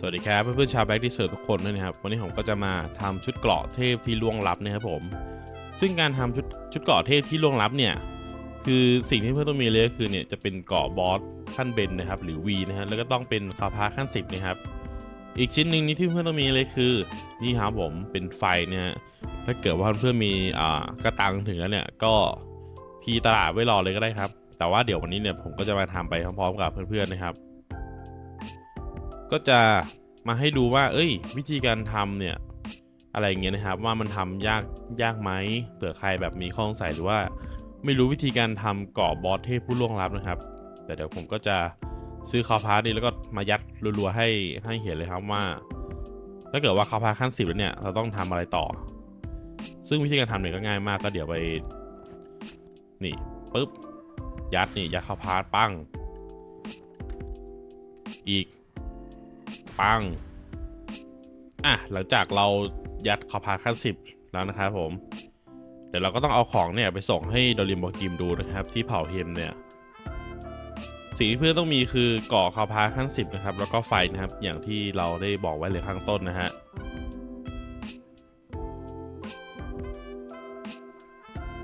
สวัสดีครับเพื่อนๆชาวแบ็กที่เสิร์ทุกคนด้วยนะครับ วันนี้ผมก็จะมาทำชุดเกราะเทพที่ล่วงลับนะครับผม ซึ่งการทำชุดชุดเกราะเทพที่ล่วงลับเนี่ยคือสิ่งที่เพื่อนต้องมีเลยก็คือเนี่ยจะเป็นเกราะบอสขั้นเบนนะครับหรือ V นะฮะแล้วก็ต้องเป็นคาพาขั้น 10นะครับอีกชิ้นหนึ่งนี้ที่เพื่อนต้องมีเลยคือนี่ครับผมเป็นไฟเนี่ยถ้าเกิดว่าเพื่อนมีอ่ากระตังถึงแล้วเนี่ยก็พีตลาดไว้รอเลยก็ได้ครับ แต่ว่าเดี๋ยววันนี้เนี่ยผมก็จะมาทำไปพร้อมๆกับเพื่อนๆนะครับ ก็จะมาให้ดูว่า เอ้ย วิธีการทำเนี่ย อะไรเงี้ยนะครับ ว่ามันทำยากยากไหมเผื่อใครแบบมีข้อสงสัยหรือว่า ไม่รู้วิธีการทำเกาะบอสเทพผู้ล่วงลับนะครับ แต่เดี๋ยวผมก็จะซื้อคาพาร์นี่แล้วก็มายัดรัวๆให้ให้เห็นเลยครับว่า ถ้าเกิดว่าคาพาร์ขั้นสิบแล้วเนี่ยเราต้องทำอะไรต่อ ซึ่งวิธีการทำเนี่ยก็ง่ายมากก็เดี๋ยวไป นี่ปุ๊บยัดนี่ยัดคาพาร์ปั้ง อีก ปัง อะ หลังจากเรายัดคอพาขั้นสิบแล้วนะครับผม เดี๋ยวเราก็ต้องเอาของเนี่ยไปส่งให้ดอริมบอกิมดูนะครับ ที่เผาเทมเนี่ย สิ่งที่เพื่อนต้องมีคือก่อคอพาขั้นสิบนะครับ แล้วก็ไฟนะครับ อย่างที่เราได้บอกไว้เลยข้างต้นนะฮะ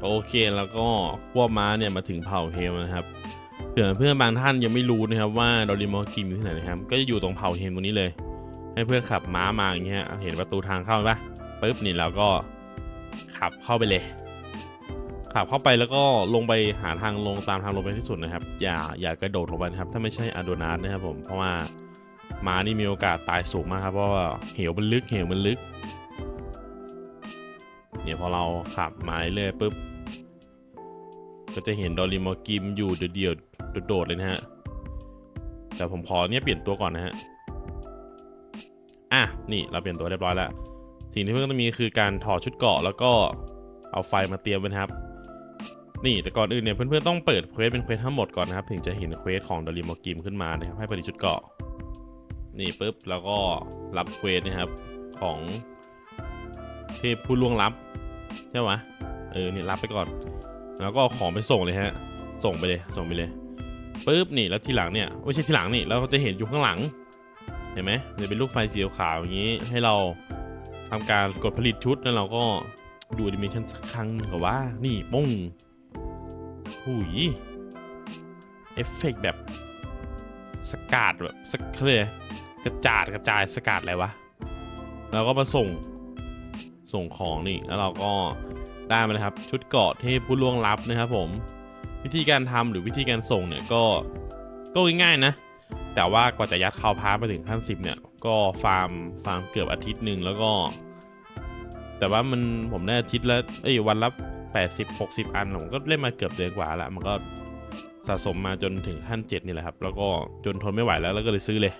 โอเคแล้วก็ควม้าเนี่ยมาถึงเผ่าเฮมนะครับ เผื่อเพื่อนบางท่านยังไม่รู้นะครับว่าดอริมอกิมอยู่ที่ไหนนะครับ ก็จะอยู่ตรงเผาเฮมตรงนี้เลย ให้เพื่อนขับม้ามาอย่างเงี้ยเห็นประตูทางเข้าปะปุ๊บนี่เราก็ขับเข้าไปเลย ขับเข้าไปแล้วก็ลงไปหาทางลงตามทางลงไปที่สุดนะครับ อย่าอย่ากระโดดลงไปครับ ถ้าไม่ใช่อาโดนาสนะครับผมเพราะว่าม้านี่มีโอกาสตายสูงมากครับเพราะว่าเหวมันลึกเหวมันลึกเนี่ยพอเราขับมาเรื่อยปุ๊บ ก็จะเห็นดอริมอกิมอยู่เดี่ยวๆโดดๆเลยนะฮะ แต่ผมขอเนี่ยเปลี่ยนตัวก่อนนะฮะ อะ นี่เราเปลี่ยนตัวเรียบร้อยแล้ว สิ่งที่เพื่อนต้องมีคือการถอดชุดเกาะแล้วก็เอาไฟมาเตรียมไว้นะครับ นี่แต่ก่อนอื่นเนี่ยเพื่อนๆต้องเปิดเควสเป็นเควสทั้งหมดก่อนนะครับ ถึงจะเห็นเควสของดอริมอกิมขึ้นมานะครับให้ผลิตชุดเกาะ นี่ปุ๊บแล้วก็รับเควสนะครับของเทพผู้ล่วงลับใช่ไหมเออนี่รับไปก่อน แล้วก็เอาของไปส่งเลยฮะ ส่งไปเลย ส่งไปเลยปุ๊บนี่แล้วทีหลังเนี่ยไม่ใช่ทีหลังนี่เราจะเห็นอยู่ข้างหลัง เห็นไหมจะเป็นลูกไฟสีขาวอย่างนี้ ให้เราทำการกดผลิตชุดแล้วเราก็ดูแอนิเมชันสักครั้งหนึ่งกับว่า นี่ปุ้งหุยเอฟเฟกต์แบบสกาดแบบสกเลยกระจาดกระจายสกาดอะไรวะ แล้วก็มาส่งส่งของนี่แล้วเราก็ ได้มาเลยครับ ชุดเกาะเทพผู้ล่วงลับนะครับผม วิธีการทำหรือวิธีการส่งเนี่ยก็ก็ง่ายๆนะ แต่ว่ากว่าจะยัดเข้าพาร์ไปถึงขั้นสิบเนี่ย ก็ฟาร์มฟาร์มเกือบอาทิตย์หนึ่งแล้วก็ แต่ว่ามันผมได้อาทิตย์ละเอ้ยวันละ80 60อันผมก็เล่นมาเกือบเดือนกว่าล้วมันก็สะสมมาจนถึงขั้น 7 นี่แหละครับ แล้วก็จนทนไม่ไหวแล้วแล้วก็เลยซื้อเลย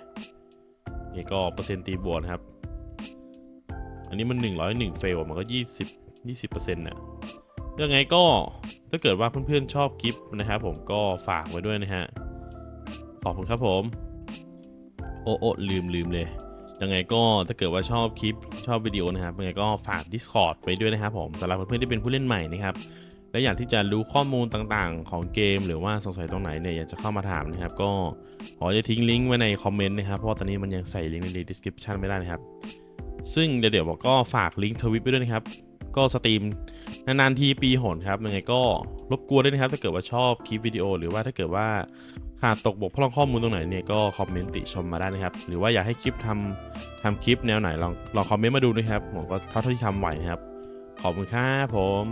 นี่ก็เปอร์เซ็นต์ตีบวกนะครับ อันนี้มัน 101 เฟล มันก็ 20 20%เนี่ยยังไงก็ถ้าเกิดว่าเพื่อนๆชอบคลิปนะครับผมก็ฝากไว้ด้วยนะฮะ ขอบคุณครับผม โอ้โอลืมลืมเลยยังไงก็ถ้าเกิดว่าชอบคลิปชอบวิดีโอนะครับยังไงก็ฝาก Discord ไว้ด้วยนะครับผมสำหรับเพื่อนๆที่เป็นผู้เล่นใหม่นะครับและอยากที่จะรู้ข้อมูลต่างๆ ของเกม หรือว่าสงสัยตรงไหนเนี่ยอยากจะเข้ามาถามนะครับ ก็ขอจะทิ้งลิงก์ไว้ในคอมเมนต์นะครับเพราะาตอนนี้มันยังใส่ลิงก์ใน description ไม่ได้นะครับ ซึ่งเดี๋ยวเดี๋ยวบอกก็ฝากลิงก์ทวิตไปด้วยนะครับ ก็สตรีมนานๆทีปีหนครับยังไงก็รบกวนด้วยนะครับ ถ้าเกิดว่าชอบคลิปวิดีโอ หรือว่าถ้าเกิดว่าขาดตกบกพร่องข้อมูลตรงไหนเนี่ยก็คอมเมนต์ติชมมาได้นะครับ หรือว่าอยากให้คลิปทำทำคลิปแนวไหนลองลองคอมเมนต์มาดูนะครับผมก็เท่าที่ทำไหวนะครับ ขอบคุณครับผม